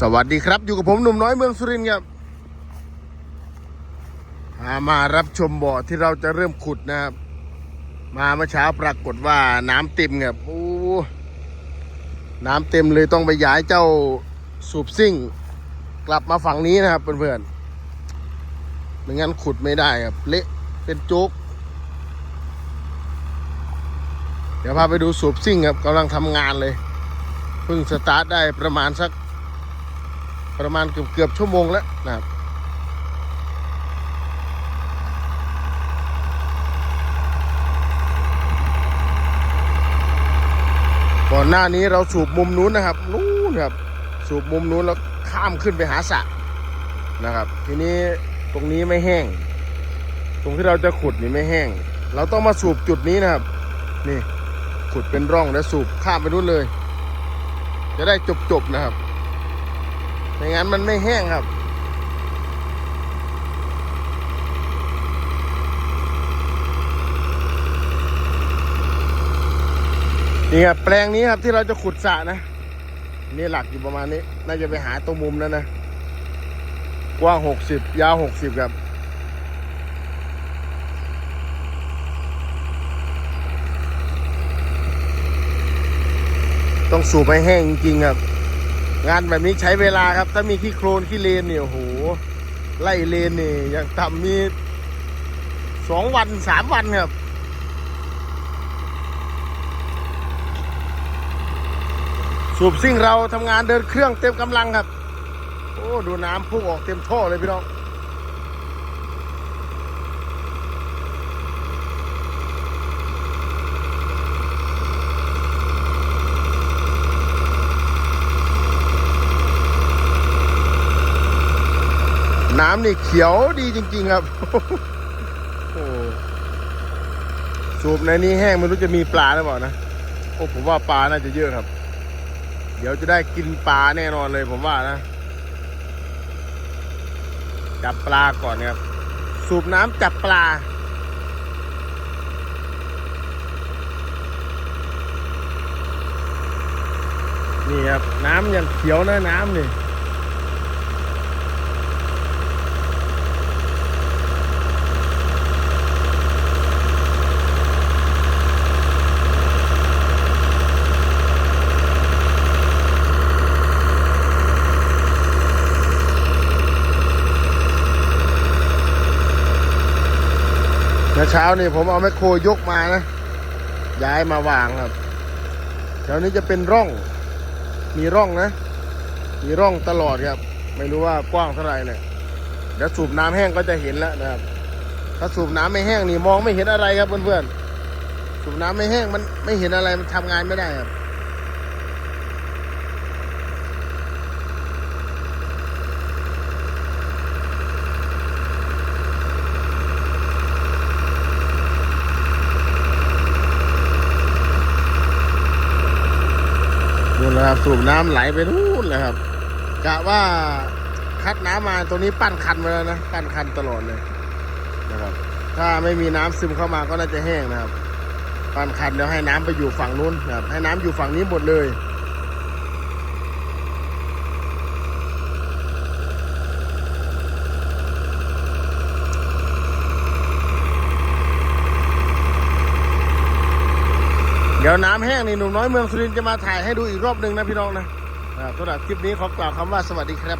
สวัสดีครับ อยู่กับผมหนุ่มน้อยเมืองสุรินทร์ครับพามารับชมบ่อที่เราจะเริ่มขุดนะครับ มาเมื่อเช้าปรากฏว่าน้ำเต็มครับโอ้น้ำเต็มเลยต้องไปย้ายเจ้าสูบซิ่ง กลับมาฝั่งนี้นะครับเพื่อนๆไม่งั้นขุดไม่ได้ครับ เละเป็นโจ๊กเดี๋ยวพาไปดูสูบซิ่งครับกำลังทำงานเลยเพิ่งสตาร์ทได้ประมาณสัก ประมาณเกือบเกือบชั่วโมงแล้วนะครับก่อนหน้านี้เราสูบมุมนู้นนะครับนู้นครับสูบมุมนู้นแล้วข้ามขึ้นไปหาสระนะครับ ทีนี้ตรงนี้ไม่แห้ง ตรงที่เราจะขุดนี่ไม่แห้ง เราต้องมาสูบจุดนี้นะครับ นี่ขุดเป็นร่องแล้วสูบข้ามไปนู้นเลย จะได้จบๆนะครับ ไม่งั้นมันไม่แห้งครับ นี่ครับแปลงนี้ครับที่เราจะขุดสระนะ นี่หลักอยู่ประมาณนี้ น่าจะไปหาตรงมุมนั้นนะ กว้างหกสิบยาวหกสิบครับต้องสูบให้แห้งจริงๆครับ งานแบบนี้ใช้เวลาครับ ถ้ามีขี้โคลนขี้เลนเนี่ยโอ้โหไล่เลนเนี่ยอย่างต่ำมีสองวันสามวันครับสูบซิ่งเราทำงานเดินเครื่องเต็มกำลังครับ โอ้ ดูน้ำพุ่งออกเต็มท่อเลยพี่น้อง น้ำนี่เขียวดีจริง ๆ ครับโอ้สูบในนี้แห้งไม่รู้จะมีปลาหรือเปล่านะโอ้ผมว่าปลาน่าจะเยอะครับ เดี๋ยวจะได้กินปลาแน่นอนเลยผมว่านะจับปลาก่อนครับ สูบน้ำจับปลานี่ครับน้ำยังเขียวนะน้ำนี่ เช้านี่ผมเอาแมคโครยกมานะ ย้ายมาวางครับแถวนี้จะเป็นร่อง มีร่องนะ มีร่องตลอดครับ ไม่รู้ว่ากว้างเท่าไหร่เนี่ยเดี๋ยวสูบน้ำแห้งก็จะเห็นแล้วนะครับ ถ้าสูบน้ำไม่แห้งนี่มองไม่เห็นอะไรครับเพื่อนๆสูบน้ำไม่แห้งมันไม่เห็นอะไรมันทำงานไม่ได้ครับ นะครับสูบน้ำไหลไปนู่นเลยครับกะว่าคัดน้ำมาตรงนี้ปั้นคันมาแล้วนะปั้นคันตลอดเลยนะครับ ถ้าไม่มีน้ำซึมเข้ามาก็น่าจะแห้งนะครับปั้นคันแล้วให้น้ำไปอยู่ฝั่งนู้นนะครับให้น้ำอยู่ฝั่งนี้หมดเลย ดี๋ยวน้ำแห้งนี่หนุ่มน้อยเมืองสุรินทร์จะมาถ่ายให้ดูอีกรอบหนึ่งนะพี่น้องนะอ่าสำหรับคลิปนี้ขอกล่าวคำว่าสวัสดีครับ